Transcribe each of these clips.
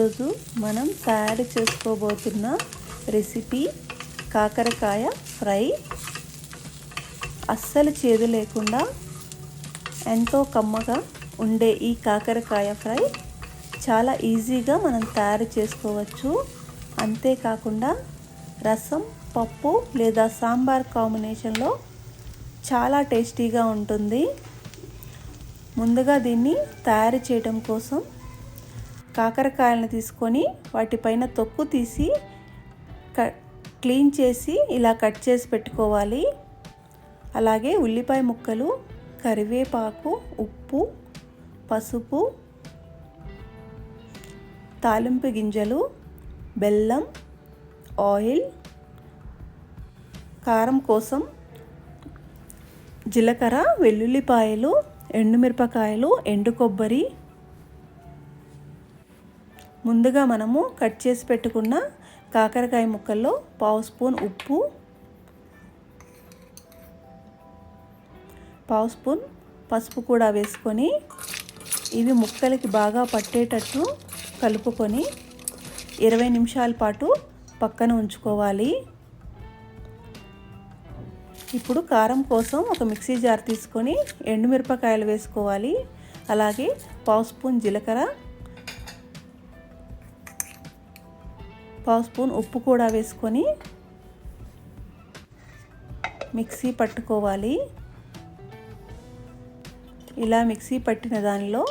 ఈరోజు మనం తయారు చేసుకోబోతున్న రెసిపీ కాకరకాయ ఫ్రై. అస్సలు చేదు లేకుండా ఎంతో కమ్మగా ఉండే ఈ కాకరకాయ ఫ్రై చాలా ఈజీగా మనం తయారు చేసుకోవచ్చు. అంతేకాకుండా రసం పప్పు లేదా సాంబార్ కాంబినేషన్లో చాలా టేస్టీగా ఉంటుంది. ముందుగా దీన్ని తయారు చేయడం కోసం కాకరకాయలను తీసుకొని వాటిపైన తొక్కు తీసి క క్లీన్ చేసి ఇలా కట్ చేసి పెట్టుకోవాలి. అలాగే ఉల్లిపాయ ముక్కలు కరివేపాకు ఉప్పు పసుపు తాలింపు గింజలు బెల్లం ఆయిల్ కారం కోసం జీలకర్ర వెల్లుల్లిపాయలు ఎండుమిరపకాయలు ఎండు కొబ్బరి ముందుగా మనము కట్ చేసి పెట్టుకున్న కాకరకాయ ముక్కల్లో పావు స్పూన్ ఉప్పు పావు స్పూన్ పసుపు కూడా వేసుకొని ఇవి ముక్కలకి బాగా పట్టేటట్టు కలుపుకొని ఇరవై నిమిషాల పాటు పక్కన ఉంచుకోవాలి. ఇప్పుడు కారం కోసం ఒక మిక్సీ జార్ తీసుకొని ఎండుమిరపకాయలు వేసుకోవాలి. అలాగే పావు స్పూన్ జీలకర్ర పావు స్పూన్ ఉప్పు కూడా వేసుకొని మిక్సీ పట్టుకోవాలి. ఇలా మిక్సీ పట్టిన దానిలో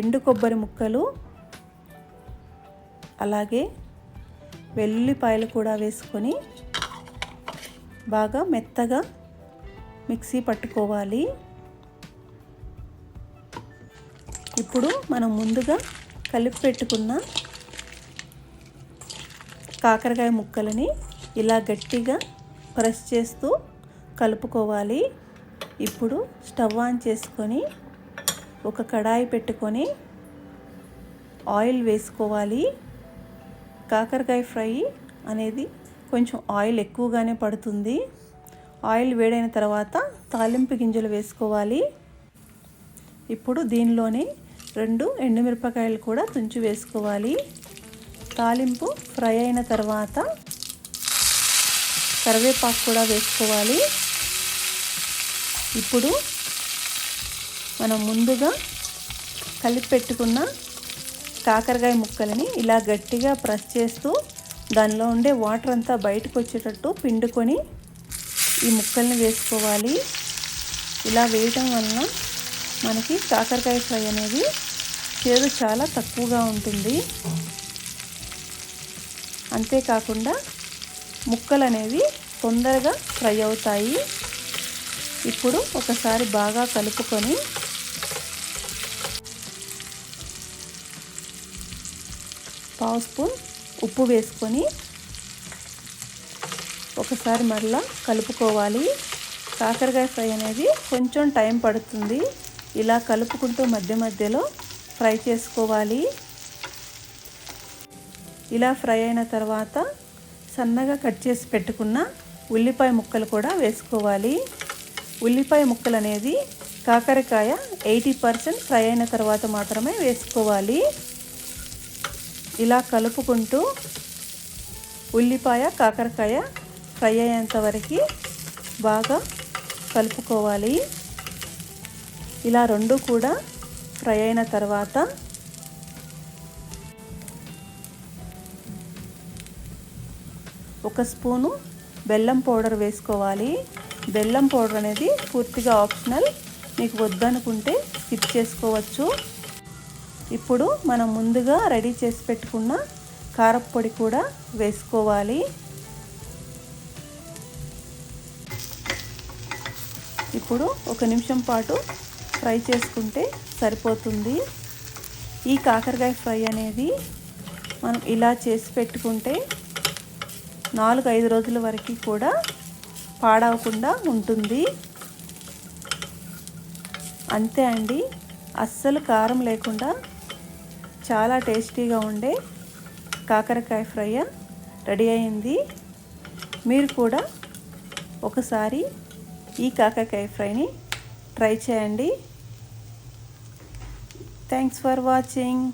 ఎండు కొబ్బరి ముక్కలు అలాగే వెల్లుల్లిపాయలు కూడా వేసుకొని బాగా మెత్తగా మిక్సీ పట్టుకోవాలి. ఇప్పుడు మనం ముందుగా కలిపి పెట్టుకున్న కాకరకాయ ముక్కలని ఇలా గట్టిగా ప్రెస్ చేస్తూ కలుపుకోవాలి. ఇప్పుడు స్టవ్ ఆన్ చేసుకొని ఒక కడాయి పెట్టుకొని ఆయిల్ వేసుకోవాలి. కాకరకాయ ఫ్రై అనేది కొంచెం ఆయిల్ ఎక్కువగానే పడుతుంది. ఆయిల్ వేడైన తర్వాత తాలింపు గింజలు వేసుకోవాలి. ఇప్పుడు దీనిలోనే రెండు ఎండుమిరపకాయలు కూడా తుంచి వేసుకోవాలి. తాలింపు ఫ్రై అయిన తర్వాత కరివేపాకు కూడా వేసుకోవాలి. ఇప్పుడు మనం ముందుగా కలిపి పెట్టుకున్న కాకరకాయ ముక్కలని ఇలా గట్టిగా ప్రెస్ చేస్తూ దానిలో ఉండే వాటర్ అంతా బయటకు వచ్చేటట్టు పిండుకొని ఈ ముక్కల్ని వేసుకోవాలి. ఇలా వేయటం వలన మనకి కాకరకాయ ఫ్రై అనేది చేదు చాలా తక్కువగా ఉంటుంది. అంతేకాకుండా ముక్కలు అనేవి తొందరగా ఫ్రై అవుతాయి. ఇప్పుడు ఒకసారి బాగా కలుపుకొని పావు స్పూన్ ఉప్పు వేసుకొని ఒకసారి మరలా కలుపుకోవాలి. కాకరకాయ ఫ్రై అనేది కొంచెం టైం పడుతుంది. ఇలా కలుపుకుంటూ మధ్య మధ్యలో ఫ్రై చేసుకోవాలి. ఇలా ఫ్రై అయిన తర్వాత సన్నగా కట్ చేసి పెట్టుకున్న ఉల్లిపాయ ముక్కలు కూడా వేసుకోవాలి. ఉల్లిపాయ ముక్కలు అనేది కాకరకాయ ఎయిటీ పర్సెంట్ ఫ్రై అయిన తర్వాత మాత్రమే వేసుకోవాలి. ఇలా కలుపుకుంటూ ఉల్లిపాయ కాకరకాయ ఫ్రై అయ్యేంత వరకు బాగా కలుపుకోవాలి. ఇలా రెండు కూడా ఫ్రై అయిన తర్వాత ఒక స్పూను బెల్లం పౌడర్ వేసుకోవాలి. బెల్లం పౌడర్ అనేది పూర్తిగా ఆప్షనల్. మీకు వద్దనుకుంటే స్కిప్ చేసుకోవచ్చు. ఇప్పుడు మనం ముందుగా రెడీ చేసి పెట్టుకున్న కారప్పొడి కూడా వేసుకోవాలి. ఇప్పుడు ఒక నిమిషం పాటు ఫ్రై చేసుకుంటే సరిపోతుంది. ఈ కాకరకాయ ఫ్రై అనేది మనం ఇలా చేసి పెట్టుకుంటే నాలుగు ఐదు రోజుల వరకు కూడా పాడవకుండా ఉంటుంది. అంతే అండి. అస్సలు కారం లేకుండా చాలా టేస్టీగా ఉండే కాకరకాయ ఫ్రై రెడీ అయింది. మీరు కూడా ఒకసారి ఈ కాకరకాయ ఫ్రైని ట్రై చేయండి. Thanks for watching